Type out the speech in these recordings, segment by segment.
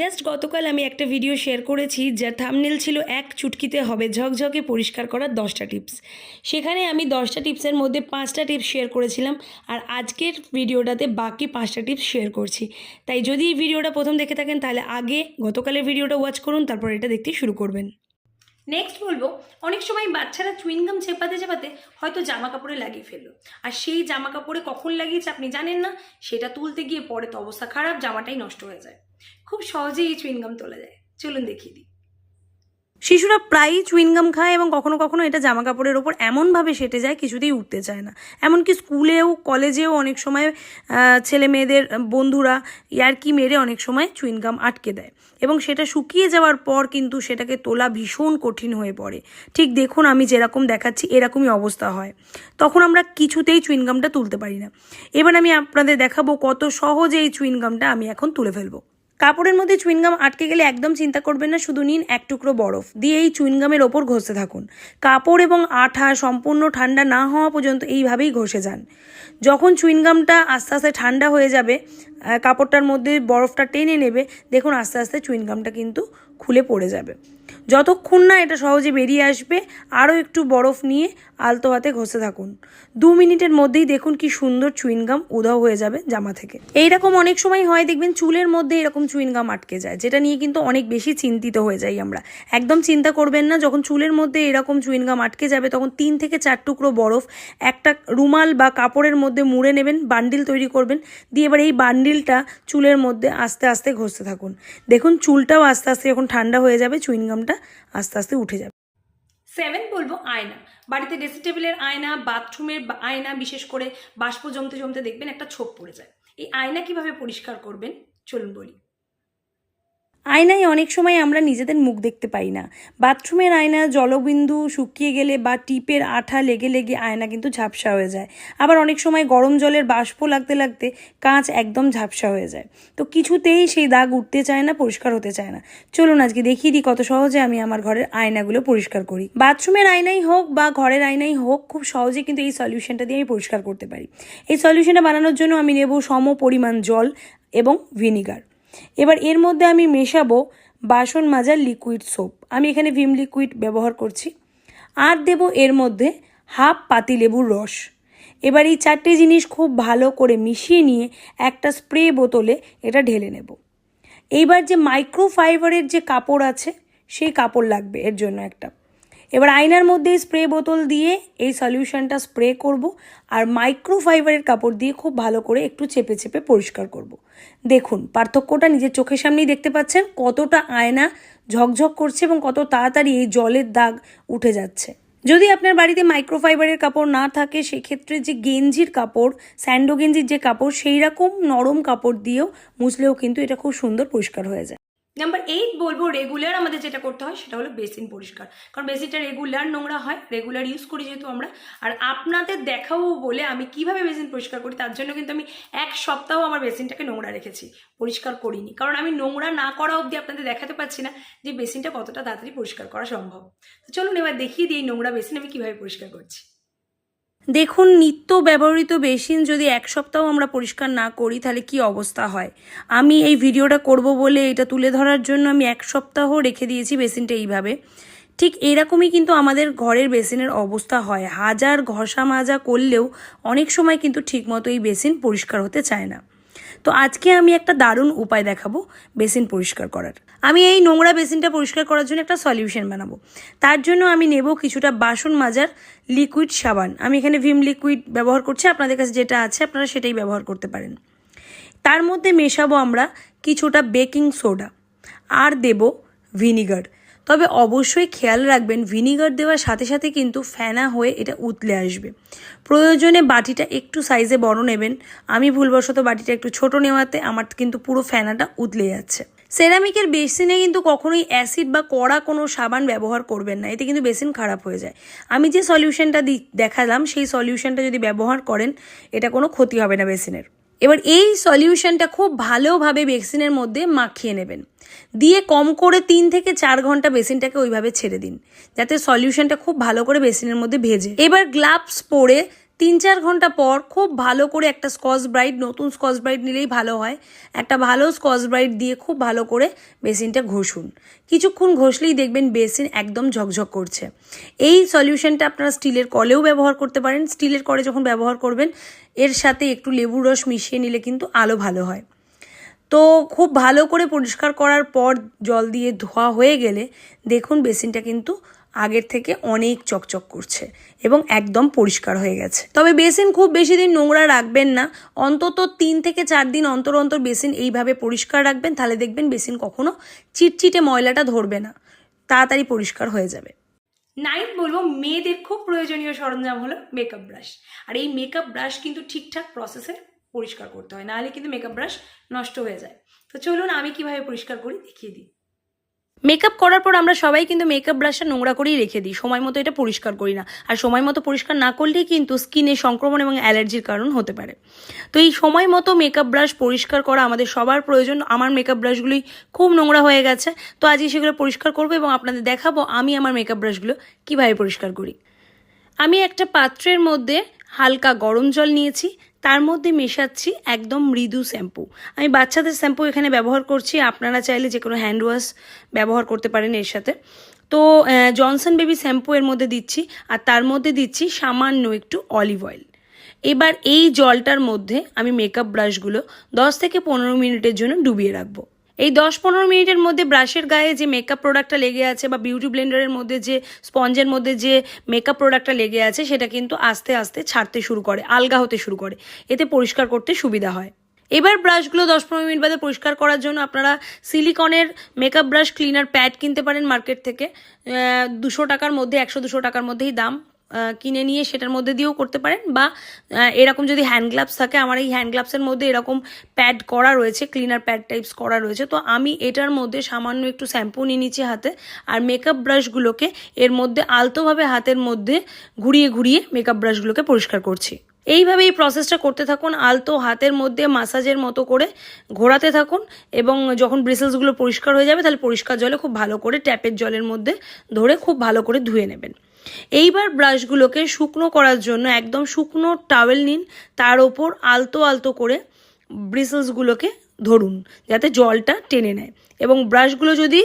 Just গতকাল আমি একটা ভিডিও শেয়ার করেছি, যার থামনেল ছিল এক চুটকিতে হবে, ঝকঝকে পরিষ্কার করার দশটা টিপস সেখানে আমি দশটা টিপসের মধ্যে পাঁচটা টিপস শেয়ার করেছিলাম, আর আজকের ভিডিওটাতে বাকি পাঁচটা টিপস শেয়ার করছি। তাই যদি এই ভিডিওটা প্রথম দেখে থাকেন, তাহলে আগে গতকালের ভিডিওটা ওয়াচ করুন, তারপর এটা দেখতে শুরু করবেন। নেক্সট বলব, অনেক সময় বাচ্চারা চুইংগাম চেপাতে চেপাতে হয়তো জামা কাপড়ে লাগিয়ে ফেলল। আর সেই জামা কাপড়ে কখন লাগিয়েছে আপনি জানেন না? সেটা তুলতে গিয়ে পরে তো অবস্থা খারাপ, জামাটাই নষ্ট হয়ে যায়। খুব সহজেই এই চুইংগাম তোলা যায়। চলুন দেখিয়ে দিই। শিশুরা প্রায়ই চুইনগাম খায় এবং কখনো কখনো এটা জামা কাপড়ের ওপর এমনভাবে সেটে যায় কিছুতেই উঠতে চায় না। এমনকি স্কুলেও, কলেজেও অনেক সময় ছেলে মেয়েদের বন্ধুরা ইয়ারকি মেরে অনেক সময় চুইনগাম আটকে দেয়। এবং সেটা শুকিয়ে যাওয়ার পর কিন্তু সেটাকে তোলা ভীষণ কঠিন হয়ে পড়ে। ঠিক দেখুন আমি যেরকম দেখাচ্ছি, এরকমই অবস্থা হয়। তখন আমরা কিছুতেই চুইনগামটা তুলতে পারি না। এবার আমি আপনাদের দেখাবো কত সহজে এই চুইনগামটা আমি এখন তুলে ফেলব। কাপড়ের মধ্যে চুইনগাম আটকে গেলে একদম চিন্তা করবেন না, শুধু নিন এক টুকরো বরফ। দিয়ে এই চুইনগামের ওপর ঘষতে থাকুন। কাপড় এবং আঠা সম্পূর্ণ ঠান্ডা না হওয়া পর্যন্ত এইভাবেই ঘষে যান। যখন চুইনগামটা আস্তে আস্তে ঠান্ডা হয়ে যাবে কাপড়টার মধ্যে বরফটা টেনে নেবে। দেখুন, আস্তে আস্তে চুইনগামটা কিন্তু খুলে পড়ে যাবে। যতক্ষণ না এটা সহজে বেরিয়ে আসবে, আরও একটু বরফ নিয়ে আলতো হাতে ঘষে থাকুন। দু মিনিটের মধ্যেই দেখুন কি সুন্দর চুইনগাম উধাও হয়ে যাবে জামা থেকে। এইরকম অনেক সময় হয়, দেখবেন চুলের মধ্যে এরকম চুইনগাম আটকে যায়, যেটা নিয়ে কিন্তু অনেক বেশি চিন্তিত হয়ে যাই আমরা। একদম চিন্তা করবেন না, যখন চুলের মধ্যে এরকম চুইনগাম আটকে যাবে, তখন তিন থেকে চার টুকরো বরফ একটা রুমাল বা কাপড়ের মধ্যে মুড়ে নেবেন, বান্ডিল তৈরি করবেন, দিয়ে এবার এই বান্ডিলটা চুলের মধ্যে আস্তে আস্তে ঘষতে থাকুন। দেখুন, চুলটাও আস্তে আস্তে যখন ঠান্ডা হয়ে যাবে, চুইনগামটা আস্তে আস্তে উঠে যাবে। সেভেন বলব আয়না। বাড়িতে ড্রেসিং টেবিলের আয়না, বাথরুমের আয়না, বিশেষ করে বাষ্প জমতে জমতে দেখবেন একটা ছোপ পড়ে যায়। এই আয়না কীভাবে পরিষ্কার করবেন? চলুন বলি। আয়নায় অনেক সময় আমরা নিজেদের মুখ দেখতে পাই না। বাথরুমের আয়না, জলবিন্দু শুকিয়ে গেলে বা টিপের আঠা লেগে লেগে আয়না কিন্তু ঝাপসা হয়ে যায়। আবার অনেক সময় গরম জলের বাষ্প লাগতে লাগতে কাঁচ একদম ঝাপসা হয়ে যায়। তো কিছুতেই সেই দাগ উঠতে চায় না, পরিষ্কার হতে চায় না। চলুন আজকে দেখিয়ে দিই কত সহজে আমি আমার ঘরের আয়নাগুলো পরিষ্কার করি। বাথরুমের আয়নাই হোক বা ঘরের আয়নাই হোক, খুব সহজে কিন্তু এই সলিউশনটা দিয়ে আমি পরিষ্কার করতে পারি। এই সলিউশনটা বানানোর জন্য আমি নেব সম পরিমাণ জল এবং ভিনিগার। এবার এর মধ্যে আমি মেশাবো বাসন মাজার লিকুইড সোপ আমি এখানে ভিম লিকুইড ব্যবহার করছি। আর দেব এর মধ্যে হাফ পাতিলেবুর রস। এবার এই চারটে জিনিস খুব ভালো করে মিশিয়ে নিয়ে একটা স্প্রে বোতলে এটা ঢেলে নেব। এইবার যে মাইক্রোফাইবারের যে কাপড় আছে, সেই কাপড় লাগবে এর জন্য একটা। এবার আয়নার মধ্যে স্প্রে বোতল দিয়ে এই সলিউশনটা স্প্রে করব। আর মাইক্রোফাইবারের কাপড় দিয়ে খুব ভালো করে একটু চেপে চেপে পরিষ্কার করব। দেখুন, পার্থক্যটা নিজের চোখের সামনেই দেখতে পাচ্ছেন, কতটা আয়না ঝকঝক করছে এবং কত তাড়াতাড়ি এই জলের দাগ উঠে যাচ্ছে। যদি আপনার বাড়িতে মাইক্রোফাইবারের কাপড় না থাকে, সেক্ষেত্রে যে গেঞ্জির কাপড়, স্যান্ডো গেঞ্জির যে কাপড় সেই রকম নরম কাপড় দিয়েও মুছলেও কিন্তু এটা খুব সুন্দর পরিষ্কার হয়ে যায়। নাম্বার এইট বলব রেগুলার আমাদের যেটা করতে হয় সেটা হলো বেসিন পরিষ্কার। কারণ বেসিনটা রেগুলার নোংরা হয় রেগুলার ইউজ করি যেহেতু আমরা। আর আপনাদের দেখাবো বলে আমি কীভাবে বেসিন পরিষ্কার করি, তার জন্য কিন্তু আমি এক সপ্তাহ আমার বেসিনটাকে নোংরা রেখেছি, পরিষ্কার করিনি। কারণ আমি নোংরা না করা অবধি আপনাদের দেখাতে পারছি না যে বেসিনটা কতটা তাড়াতাড়ি পরিষ্কার করা সম্ভব। তো চলুন এবার দেখিয়ে দিই নোংরা বেসিন আমি কীভাবে পরিষ্কার করছি। দেখুন, নিত্য ব্যবহৃত বেসিন যদি এক সপ্তাহ আমরা পরিষ্কার না করি, তাহলে কি অবস্থা হয়? আমি এই ভিডিওটা করব বলে এটা তুলে ধরার জন্য আমি এক সপ্তাহ রেখে দিয়েছি বেসিনটা এইভাবে। ঠিক এরকমই কিন্তু আমাদের ঘরের বেসিনের অবস্থা হয়। হাজার ঘষা মাজা করলেও অনেক সময় কিন্তু ঠিকমতো এই বেসিন পরিষ্কার হতে চায় না। তো আজকে আমি একটা দারুণ উপায় দেখাবো বেসিন পরিষ্কার করার। আমি এই নোংরা বেসিনটা পরিষ্কার করার জন্য একটা সলিউশন বানাবো। তার জন্য আমি নেব কিছুটা বাসন মাজার লিকুইড সাবান। আমি এখানে ভিম লিকুইড ব্যবহার করছি, আপনাদের কাছে যেটা আছে আপনারা সেটাই ব্যবহার করতে পারেন। তার মধ্যে মেশাবো আমরা কিছুটা বেকিং সোডা। আর দেব ভিনিগার। তবে অবশ্যই খেয়াল রাখবেন, ভিনিগার দেওয়ার সাথে সাথে কিন্তু ফেনা হয়ে এটা উতলে আসবে। প্রয়োজনে বাটিটা একটু সাইজে বড় নেবেন। আমি ভুলবশত বাটিটা একটু ছোট নেওয়াতে আমার কিন্তু পুরো ফেনাটা উতলে যাচ্ছে। সেরামিকের বেসিনে কিন্তু কখনোই অ্যাসিড বা কড়া কোনো সাবান ব্যবহার করবেন না। এতে কিন্তু বেসিন খারাপ হয়ে যায়। আমি যে সলিউশনটা দেখালাম, সেই সলিউশনটা যদি ব্যবহার করেন, এটা কোনো ক্ষতি হবে না বেসিনের। এবার এই সলিউশনটা খুব ভালোভাবে বেসিনের মধ্যে মাখিয়ে নেবেন। দিয়ে কম করে তিন থেকে চার ঘণ্টা বেসিনটাকে ওইভাবে ছেড়ে দিন, যাতে সলিউশনটা খুব ভালো করে বেসিনের মধ্যে ভেজে। এবার গ্লাভস পরে তিন চার ঘণ্টা পর খুব ভালো করে একটা স্কচ ব্রাইট, নতুন স্কচ ব্রাইট নিলেই ভালো হয়। একটা ভালো স্কচ ব্রাইট দিয়ে খুব ভালো করে বেসিনটা ঘষুন। কিছুক্ষণ ঘষলেই দেখবেন বেসিন একদম ঝকঝক করছে। এই সলিউশনটা আপনারা স্টিলের কলেও ব্যবহার করতে পারেন। স্টিলের কলে যখন ব্যবহার করবেন, এর সাথে একটু লেবুর রস মিশিয়ে নিলে কিন্তু আলো ভালো হয়। তো খুব ভালো করে পরিষ্কার করার পর জল দিয়ে ধোয়া হয়ে গেলে দেখুন বেসিনটা কিন্তু আগের থেকে অনেক চকচক করছে এবং একদম পরিষ্কার হয়ে গেছে। তবে বেসিন খুব বেশি দিন নোংরা রাখবেন না। অন্তত তিন থেকে চার দিন অন্তর অন্তর বেসিন এইভাবে পরিষ্কার রাখবেন, তাহলে দেখবেন বেসিন কখনো চিটচিটে ময়লাটা ধরবে না। তাড়াতাড়ি পরিষ্কার হয়ে যাবে। নাইট বলব, মেয়েদের খুব প্রয়োজনীয় সরঞ্জাম হলো মেকআপ ব্রাশ আর এই মেকআপ ব্রাশ কিন্তু ঠিকঠাক প্রসেসে পরিষ্কার করতে হয়, নাহলে কিন্তু মেকআপ ব্রাশ নষ্ট হয়ে যায়। তো চলুন আমি কীভাবে পরিষ্কার করি দেখিয়ে দিই। মেকআপ করার পর আমরা সবাই কিন্তু মেকআপ ব্রাশটা নোংরা করেই রেখে দিই। সময় মতো এটা পরিষ্কার করি না। আর সময় মতো পরিষ্কার না করলেই কিন্তু স্কিনে সংক্রমণ এবং অ্যালার্জির কারণ হতে পারে। তো এই সময় মতো মেকআপ ব্রাশ পরিষ্কার করা আমাদের সবার প্রয়োজন। আমার মেকআপ ব্রাশগুলোই খুব নোংরা হয়ে গেছে। তো আজকে সেগুলো পরিষ্কার করব এবং আপনাদের দেখাবো আমি আমার মেকআপ ব্রাশগুলো কীভাবে পরিষ্কার করি। আমি একটা পাত্রের মধ্যে হালকা গরম জল নিয়েছি, তার মধ্যে মেশাচ্ছি একদম মৃদু শ্যাম্পু। আমি বাচ্চাদের শ্যাম্পু এখানে ব্যবহার করছি, আপনারা চাইলে যে কোনো হ্যান্ড ওয়াশ ব্যবহার করতে পারেন এর সাথে। তো জনসন বেবি শ্যাম্পু এর মধ্যে দিচ্ছি, আর তার মধ্যে দিচ্ছি সামান্য একটু অলিভ অয়েল এবার এই জলটার মধ্যে আমি মেকআপ ব্রাশগুলো দশ থেকে পনেরো মিনিটের জন্য ডুবিয়ে রাখব। এই দশ পনেরো মিনিটের মধ্যে ব্রাশের গায়ে যে মেকআপ প্রোডাক্টটা লেগে আছে বা বিউটি ব্লেন্ডারের মধ্যে যে স্পঞ্জের মধ্যে যে মেকআপ প্রোডাক্টটা লেগে আছে, সেটা কিন্তু আস্তে আস্তে ছাড়তে শুরু করে, আলগা হতে শুরু করে। এতে পরিষ্কার করতে সুবিধা হয়। এবার ব্রাশগুলো দশ পনেরো মিনিট বাদে পরিষ্কার করার জন্য আপনারা সিলিকনের মেকআপ ব্রাশ ক্লিনার প্যাড কিনতে পারেন মার্কেট থেকে। দুশো টাকার মধ্যে, একশো দুশো টাকার মধ্যেই দাম। কিনে নিয়ে সেটার মধ্যে দিয়েও করতে পারেন বা এরকম যদি হ্যান্ড গ্লাভস থাকে, আমার এই হ্যান্ড গ্লাভসের মধ্যে এরকম প্যাড করা রয়েছে ক্লিনার প্যাড টাইপস করা রয়েছে। তো আমি এটার মধ্যে সামান্য একটু শ্যাম্পু নিয়ে নিচ্ছি হাতে আর মেকআপ ব্রাশগুলোকে এর মধ্যে আলতোভাবে হাতের মধ্যে ঘুরিয়ে ঘুরিয়ে মেকআপ ব্রাশগুলোকে পরিষ্কার করছি। এইভাবে এই প্রসেসটা করতে থাকুন, আলতো হাতের মধ্যে মাসাজের মতো করে ঘোরাতে থাকুন এবং যখন ব্রিসেলসগুলো পরিষ্কার হয়ে যাবে, তাহলে পরিষ্কার জলে খুব ভালো করে ট্যাপের জলের মধ্যে ধরে খুব ভালো করে ধুয়ে নেবেন। এইবার ব্রাশগুলোকে শুকনো করার জন্য একদম শুকনো টাওয়েল নিন। তার ওপর আলতো আলতো করে ব্রিসেলসগুলোকে ধরুন, যাতে জলটা টেনে নেয়। এবং ব্রাশগুলো যদি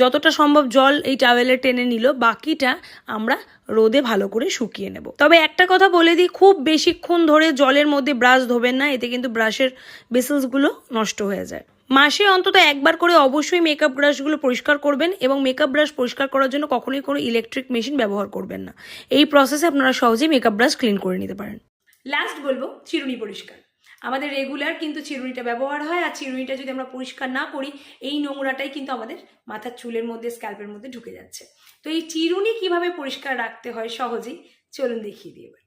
যতটা সম্ভব জল এই টাওয়েলে টেনে নিল, বাকিটা আমরা রোদে ভালো করে শুকিয়ে নেব। তবে একটা কথা বলে দিই, খুব বেশিক্ষণ ধরে জলের মধ্যে ব্রাশ ধোবেন না, এতে কিন্তু ব্রাশের বেসেলসগুলো নষ্ট হয়ে যায়। মাসে অন্তত একবার করে অবশ্যই মেকআপ ব্রাশগুলো পরিষ্কার করবেন এবং মেকআপ ব্রাশ পরিষ্কার করার জন্য কখনোই কোনো ইলেকট্রিক মেশিন ব্যবহার করবেন না। এই প্রসেসে আপনারা সহজেই মেকআপ ব্রাশ ক্লিন করে নিতে পারেন। লাস্ট বলব, চিরুনি পরিষ্কার। আমাদের রেগুলার কিন্তু চিরুনিটা ব্যবহার হয় আর চিরুনিটা যদি আমরা পরিষ্কার না করি, এই নোংরাটাই কিন্তু আমাদের মাথার চুলের মধ্যে স্ক্যাল্পের মধ্যে ঢুকে যাচ্ছে। তো এই চিরুনি কীভাবে পরিষ্কার রাখতে হয় সহজেই, চলুন দেখিয়ে এবার।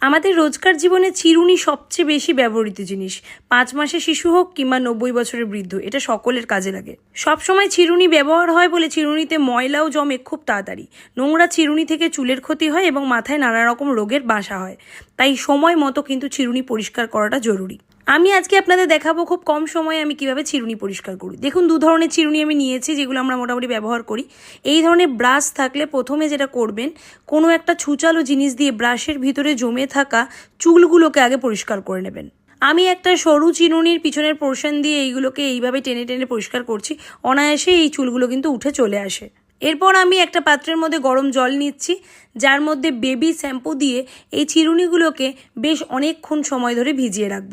আমাদের রোজকার জীবনে চিরুনি সবচেয়ে বেশি ব্যবহৃত জিনিস। পাঁচ মাসে শিশু হোক কিংবা নব্বই বছরের বৃদ্ধ, এটা সকলের কাজে লাগে। সব সময় চিরুনি ব্যবহার হয় বলে চিরুনিতে ময়লাও জমে খুব তাড়াতাড়ি। নোংরা চিরুনি থেকে চুলের ক্ষতি হয় এবং মাথায় নানা রকম রোগের বাসা হয়। তাই সময় মতো কিন্তু চিরুনি পরিষ্কার করাটা জরুরি। আমি আজকে আপনাদের দেখাবো খুব কম সময়ে আমি কীভাবে চিরুনি পরিষ্কার করি। দেখুন, দু ধরনের চিরুনি আমি নিয়েছি, যেগুলো আমরা মোটামুটি ব্যবহার করি। এই ধরনের ব্রাশ থাকলে প্রথমে যেটা করবেন, কোনো একটা ছুচালো জিনিস দিয়ে ব্রাশের ভিতরে জমে থাকা চুলগুলোকে আগে পরিষ্কার করে নেবেন। আমি একটা সরু চিরুনির পিছনের পোর্শন দিয়ে এইগুলোকে এইভাবে টেনে টেনে পরিষ্কার করছি। অনায়াসে এই চুলগুলো কিন্তু উঠে চলে আসে। এরপর আমি একটা পাত্রের মধ্যে গরম জল নিচ্ছি, যার মধ্যে বেবি শ্যাম্পু দিয়ে এই চিরুনিগুলোকে বেশ অনেকক্ষণ সময় ধরে ভিজিয়ে রাখব।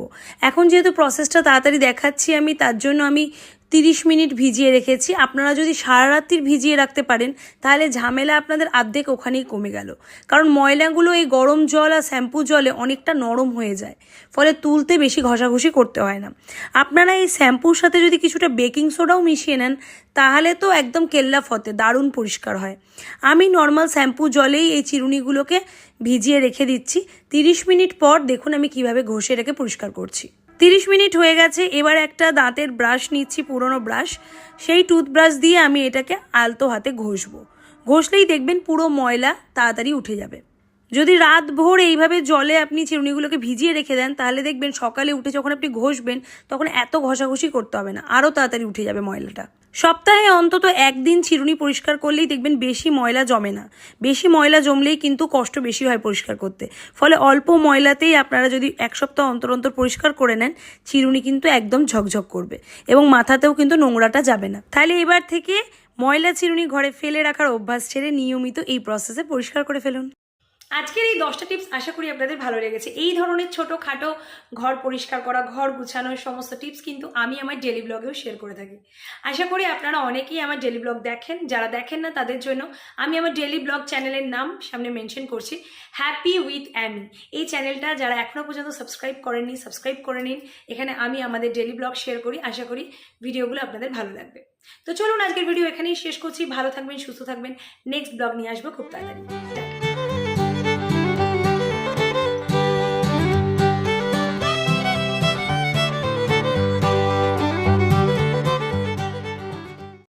এখন যেহেতু প্রসেসটা তাড়াতাড়ি দেখাচ্ছি আমি, তার জন্য আমি তিরিশ মিনিট ভিজিয়ে রেখেছি। আপনারা যদি সারা রাত্রির ভিজিয়ে রাখতে পারেন, তাহলে ঝামেলা আপনাদের আর্ধেক ওখানেই কমে গেল। কারণ ময়লাগুলো এই গরম জল আর শ্যাম্পু জলে অনেকটা নরম হয়ে যায়। ফলে তুলতে বেশি ঘষাঘষি করতে হয় না। আপনারা এই শ্যাম্পুর সাথে যদি কিছুটা বেকিং সোডাও মিশিয়ে নেন, তাহলে তো একদম কেল্লা ফতে, দারুণ পরিষ্কার হয়। আমি নর্মাল শ্যাম্পু জলেই এই চিরুনিগুলোকে ভিজিয়ে রেখে দিচ্ছি। তিরিশ মিনিট পর দেখুন আমি কীভাবে ঘষে রেখে পরিষ্কার করছি। তিরিশ মিনিট হয়ে গেছে, এবার একটা দাঁতের ব্রাশ নিচ্ছি, পুরনো ব্রাশ। সেই টুথব্রাশ দিয়ে আমি এটাকে আলতো হাতে ঘষবো। ঘষলেই দেখবেন পুরো ময়লা তাড়াতাড়ি উঠে যাবে। যদি রাত ভোর এইভাবে জলে আপনি চিরুনিগুলোকে ভিজিয়ে রেখে দেন, তাহলে দেখবেন সকালে উঠে যখন আপনি ঘষবেন, তখন এত ঘষাঘষি করতে হবে না। আরও তাড়াতাড়ি উঠে যাবে ময়লাটা। সপ্তাহে অন্তত একদিন চিরুনি পরিষ্কার করলেই দেখবেন বেশি ময়লা জমে না। বেশি ময়লা জমলেই কিন্তু কষ্ট বেশি হয় পরিষ্কার করতে। ফলে অল্প ময়লাতেই আপনারা যদি এক সপ্তাহ অন্তর অন্তর পরিষ্কার করে নেন, চিরুনি কিন্তু একদম ঝকঝক করবে এবং মাথাতেও কিন্তু নোংরাটা যাবে না। তাহলে এবার থেকে ময়লা চিরুনি ঘরে ফেলে রাখার অভ্যাস ছেড়ে নিয়মিত এই প্রসেসে পরিষ্কার করে ফেলুন। আজকের এই দশটা টিপস আশা করি আপনাদের ভালো লেগেছে। এই ধরনের ছোটোখাটো ঘর পরিষ্কার করা, ঘর গুছানোর সমস্ত টিপস কিন্তু আমি আমার ডেলি ব্লগেও শেয়ার করে থাকি। আশা করি আপনারা অনেকেই আমার ডেলি ব্লগ দেখেন। যারা দেখেন না, তাদের জন্য আমি আমার ডেলি ব্লগ চ্যানেলের নাম সামনে মেনশন করছি হ্যাপি উইথ অ্যামি এই চ্যানেলটা যারা এখনও পর্যন্ত সাবস্ক্রাইব করেননি সাবস্ক্রাইব করে নিন। এখানে আমি আমাদের ডেলি ব্লগ শেয়ার করি। আশা করি ভিডিওগুলো আপনাদের ভালো লাগবে। তো চলুন আজকের ভিডিও এখানেই শেষ করছি। ভালো থাকবেন, সুস্থ থাকবেন। নেক্সট ব্লগ নিয়ে আসব খুব তাড়াতাড়ি।